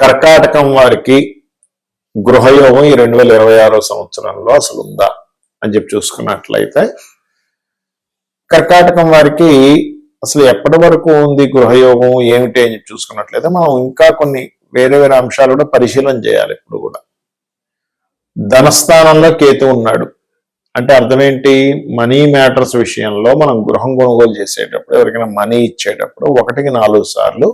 కర్కాటకం వారికి గృహయోగం ఈ రెండు వేల ఇరవై ఆరో సంవత్సరంలో అసలు ఉందా అని చెప్పి చూసుకున్నట్లయితే కర్కాటకం వారికి అసలు ఎప్పటి వరకు ఉంది గృహయోగం ఏమిటి అని చెప్పి చూసుకున్నట్లయితే మనం ఇంకా కొన్ని వేరే వేరే అంశాలు కూడా పరిశీలన చేయాలి ఇప్పుడు కూడా. ధనస్థానంలో కేతు ఉన్నాడు. అంటే అర్థం ఏంటి మనీ మ్యాటర్స్ విషయంలో మనం గృహం కొనుగోలు చేసేటప్పుడు ఎవరికైనా మనీ ఇచ్చేటప్పుడు ఒకటికి నాలుగు సార్లు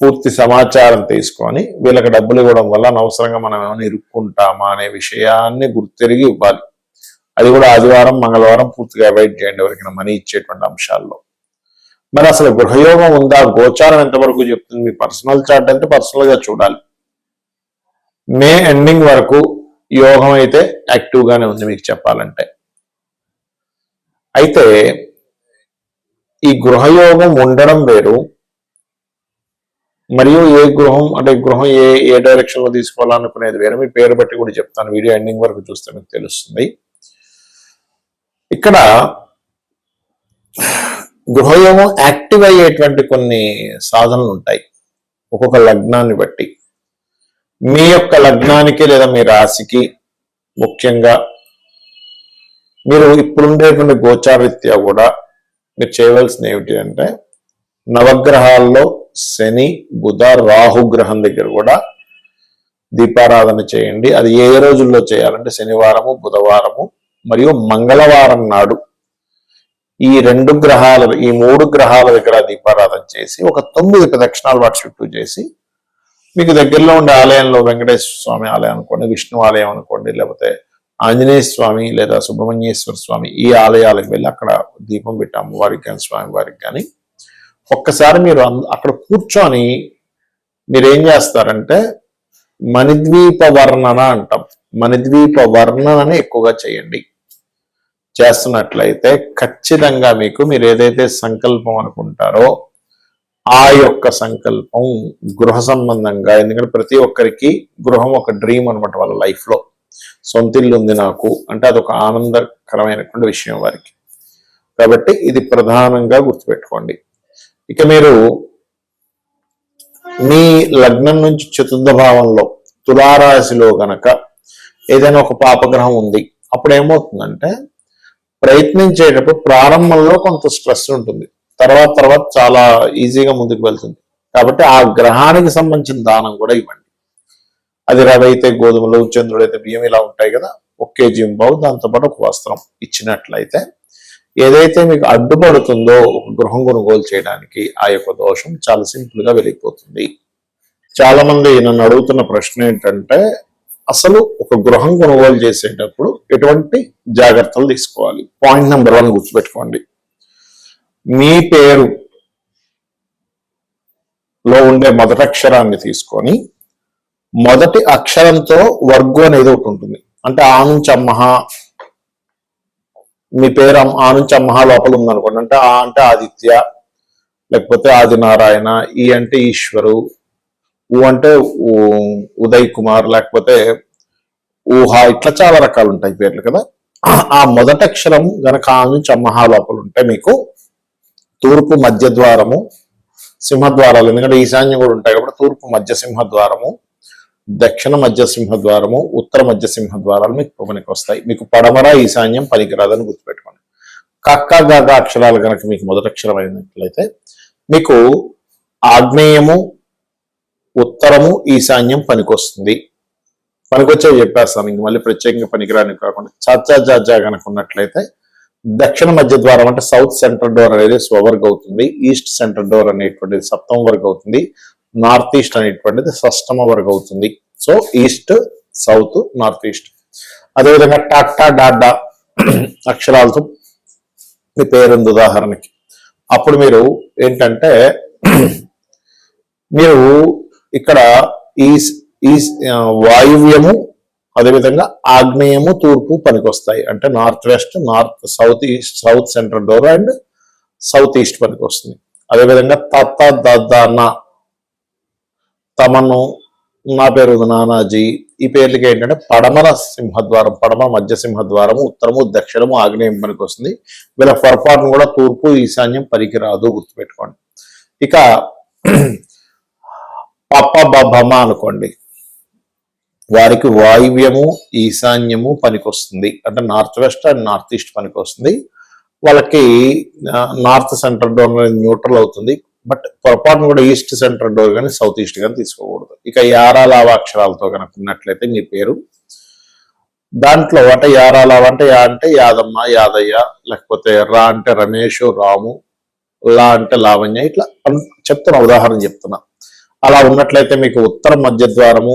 పూర్తి సమాచారం తీసుకొని వీళ్ళకి డబ్బులు ఇవ్వడం వల్ల అనవసరంగా మనం ఏమైనా ఇరుక్కుంటామా అనే విషయాన్ని గుర్తిరిగి ఇవ్వాలి. అది కూడా ఆదివారం మంగళవారం పూర్తిగా అవాయిడ్ చేయండి ఎవరికైనా మనీ ఇచ్చేటువంటి అంశాల్లో. మరి అసలు గృహయోగం ఉందా? గోచారం ఎంతవరకు చెప్తుంది? మీ పర్సనల్ చార్ట్ అంటే పర్సనల్గా చూడాలి. మే ఎండింగ్ వరకు యోగం అయితే యాక్టివ్ గానే ఉంది మీకు చెప్పాలంటే. అయితే ఈ గృహయోగం ఉండడం వేరు మరియు ఏ గృహం అంటే గృహం ఏ ఏ డైరెక్షన్లో తీసుకోవాలనుకునేది వేరే. మీ పేరు బట్టి కూడా చెప్తాను. వీడియో ఎండింగ్ వరకు చూస్తే మీకు తెలుస్తుంది. ఇక్కడ గృహయోగం యాక్టివ్ అయ్యేటువంటి కొన్ని సాధనలు ఉంటాయి. ఒక్కొక్క లగ్నాన్ని బట్టి. మీ యొక్క లగ్నానికి లేదా మీ రాశికి ముఖ్యంగా మీరు ఇప్పుడుండేటువంటి గోచారీత్యా కూడా మీరు చేయవలసింది ఏమిటి అంటే నవగ్రహాల్లో శని బుధ రాహు గ్రహం దగ్గర కూడా దీపారాధన చేయండి. అది ఏ రోజుల్లో చేయాలంటే శనివారము బుధవారము మరియు మంగళవారం నాడు. ఈ రెండు గ్రహాల ఈ మూడు గ్రహాల దగ్గర దీపారాధన చేసి ఒక తొమ్మిది ప్రదక్షిణాలు వాటి చుట్టూ చేసి మీకు దగ్గరలో ఉండే ఆలయంలో వెంకటేశ్వర స్వామి ఆలయం అనుకోండి విష్ణు ఆలయం అనుకోండి లేకపోతే ఆంజనేయ స్వామి లేదా సుబ్రహ్మణ్యేశ్వర స్వామి ఈ ఆలయాలకు వెళ్ళి అక్కడ దీపం పెట్టాము. వారికి కానీ స్వామి వారికి కానీ. ఒక్కసారి మీరు అంద- అక్కడ కూర్చొని మీరు ఏం చేస్తారంటే మణిద్వీప వర్ణన అంటాం. మణిద్వీప వర్ణనని ఎక్కువగా చేయండి. చేస్తున్నట్లయితే ఖచ్చితంగా మీకు మీరు ఏదైతే సంకల్పం అనుకుంటారో ఆ యొక్క సంకల్పం గృహ సంబంధంగా ఎందుకంటే ప్రతి ఒక్కరికి గృహం ఒక డ్రీమ్ అనమాట వాళ్ళ లైఫ్లో సొంత ఇల్లు ఉంది నాకు అంటే అదొక ఆనందకరమైనటువంటి విషయం వారికి. కాబట్టి ఇది ప్రధానంగా గుర్తుపెట్టుకోండి. ఇక మీరు మీ లగ్నం నుంచి చతుర్థ భావంలో తులారాశిలో గనక ఏదైనా ఒక పాపగ్రహం ఉంది అప్పుడు ఏమవుతుందంటే ప్రయత్నించేటప్పుడు ప్రారంభంలో కొంత స్ట్రెస్ ఉంటుంది. తర్వాత తర్వాత చాలా ఈజీగా ముందుకు వెళ్తుంది. కాబట్టి ఆ గ్రహానికి సంబంధించిన దానం కూడా ఇవ్వండి. అది రవి అయితే గోధుమలు చంద్రుడు అయితే బియ్యం ఇలా ఉంటాయి కదా ఒక కేజీ బావు దాంతోపాటు ఒక వస్త్రం ఇచ్చినట్లయితే ఏదైతే మీకు అడ్డుపడుతుందో ఒక గృహం కొనుగోలు చేయడానికి ఆ యొక్క దోషం చాలా సింపుల్గా వెళ్ళిపోతుంది చాలా మంది నన్ను అడుగుతున్న ప్రశ్న ఏంటంటే అసలు ఒక గృహం కొనుగోలు చేసేటప్పుడు ఎటువంటి జాగ్రత్తలు తీసుకోవాలి? పాయింట్ నెంబర్ వన్ గుర్తుపెట్టుకోండి. మీ పేరు లో ఉండే మొదటి అక్షరాన్ని తీసుకొని మొదటి అక్షరంతో వర్గు అనేది ఒకటి ఉంటుంది. అంటే ఆ నుంచి అమ్మహ మీ పేరు ఆ నుంచి అమ్మహ లోపల ఉందనుకోండి అంటే ఆ అంటే ఆదిత్య లేకపోతే ఆదినారాయణ ఈ అంటే ఈశ్వరు ఊ అంటే ఉదయ్ కుమార్ లేకపోతే ఊహ ఇట్లా చాలా రకాలు ఉంటాయి పేర్లు కదా. ఆ మొదట అక్షరం గనక ఆ నుంచి అమ్మహ లోపల ఉంటే మీకు తూర్పు మధ్య ద్వారము సింహద్వారాలు ఎందుకంటే ఈశాన్యం కూడా ఉంటాయి కాబట్టి తూర్పు మధ్య సింహద్వారము దక్షిణ మధ్య సింహద్వారము ఉత్తర మధ్య సింహద్వారాలు మీకు పనికి వస్తాయి. మీకు పడమర ఈశాన్యం పనికిరాదని గుర్తుపెట్టుకోండి. కక్క గగ అక్షరాలు కనుక మీకు మొదటి అక్షరం అయినట్లయితే మీకు ఆగ్నేయము ఉత్తరము ఈశాన్యం పనికొస్తుంది. పనికొచ్చేవి చెప్పేస్తాను. ఇంక మళ్ళీ ప్రత్యేకంగా పనికిరాని కాకుండా చాచా జాజా కనుక ఉన్నట్లయితే దక్షిణ మధ్య ద్వారం అంటే సౌత్ సెంట్రల్ డోర్ అనేది స్వవర్గ్ అవుతుంది ఈస్ట్ సెంట్రల్ డోర్ అనేటువంటిది సప్తమ వర్గ్ అవుతుంది నార్త్ ఈస్ట్ అనేటువంటిది షష్టమ వరకు అవుతుంది. So east south north east. అదేవిధంగా టాటా డాడా అక్షరాలతో మీ పేరుంది ఉదాహరణకి. అప్పుడు మీరు ఏంటంటే మీరు ఇక్కడ ఈ ఈ వాయువ్యము అదేవిధంగా ఆగ్నేయము తూర్పు పనికొస్తాయి. అంటే north west north south east south central door and south east పనికి వస్తుంది అదేవిధంగా తత్త దద్దన తమను నా పేరు నానాజీ. ఈ పేర్లకి ఏంటంటే పడమర సింహద్వారం పడమ మధ్య సింహద్వారము ఉత్తరము దక్షిణము ఆగ్నేయం పనికి వస్తుంది. వీళ్ళ పొరపాటును కూడా తూర్పు ఈశాన్యం పనికిరాదు గుర్తుపెట్టుకోండి. ఇక పప్ప బబ్బమ్మ అనుకోండి. వారికి వాయువ్యము ఈశాన్యము పనికొస్తుంది. అంటే north west and north east పనికొస్తుంది. వాళ్ళకి నార్త్ సెంటర్ డోర్ న్యూట్రల్ అవుతుంది. బట్ పొరపాటును కూడా ఈస్ట్ సెంటర్ డోర్ కానీ సౌత్ ఈస్ట్ కానీ తీసుకోకూడదు. ఇక యారాలావ అక్షరాలతో కనుక ఉన్నట్లయితే మీ పేరు. దాంట్లో అంటే యారాలావ అంటే యా అంటే యాదమ్మ యాదయ్య లేకపోతే రా అంటే రమేష్ రాము లా అంటే లావణ్య ఇట్లా చెప్తున్నా ఉదాహరణ చెప్తున్నా. అలా ఉన్నట్లయితే మీకు ఉత్తర మధ్య ద్వారము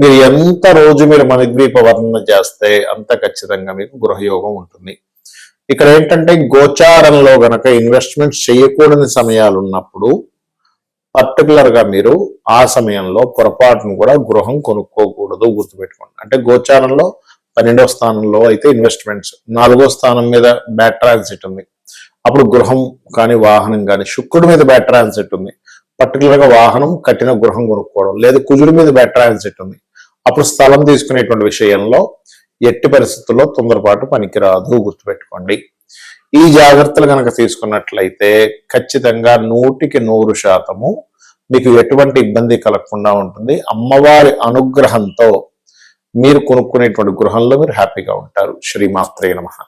మీరు ఎంత రోజు మీరు మణిద్వీప వర్ణన చేస్తే అంత ఖచ్చితంగా మీకు గృహయోగం ఉంటుంది. ఇక్కడ ఏంటంటే గోచారంలో గనక ఇన్వెస్ట్మెంట్ చేయకూడని సమయాలు ఉన్నప్పుడు పర్టికులర్గా మీరు ఆ సమయంలో పొరపాటును కూడా గృహం కొనుక్కోకూడదు గుర్తుపెట్టుకోండి. అంటే గోచారంలో పన్నెండవ స్థానంలో అయితే ఇన్వెస్ట్మెంట్స్ నాలుగో స్థానం మీద బ్యాడ్ ట్రాన్సిట్ ఉంది. అప్పుడు గృహం కానీ వాహనం కానీ శుక్రుడి మీద బ్యాడ్ ట్రాన్సిట్ ఉంది. పర్టికులర్గా వాహనం కట్టిన గృహం కొనుక్కోవడం లేదు కుజుడి మీద బ్యాడ్ ట్రాన్సిట్ ఉంది. అప్పుడు స్థలం తీసుకునేటువంటి విషయంలో ఎట్టి పరిస్థితుల్లో తొందరపాటు పనికిరాదు గుర్తుపెట్టుకోండి. ఈ జాగ్రత్తలు కనుక తీసుకున్నట్లయితే ఖచ్చితంగా నూటికి నూరు శాతము మీకు ఎటువంటి ఇబ్బంది కలగకుండా ఉంటుంది. అమ్మవారి అనుగ్రహంతో మీరు కొనుక్కునేటువంటి గృహంలో మీరు హ్యాపీగా ఉంటారు. శ్రీమాత్రే నమహా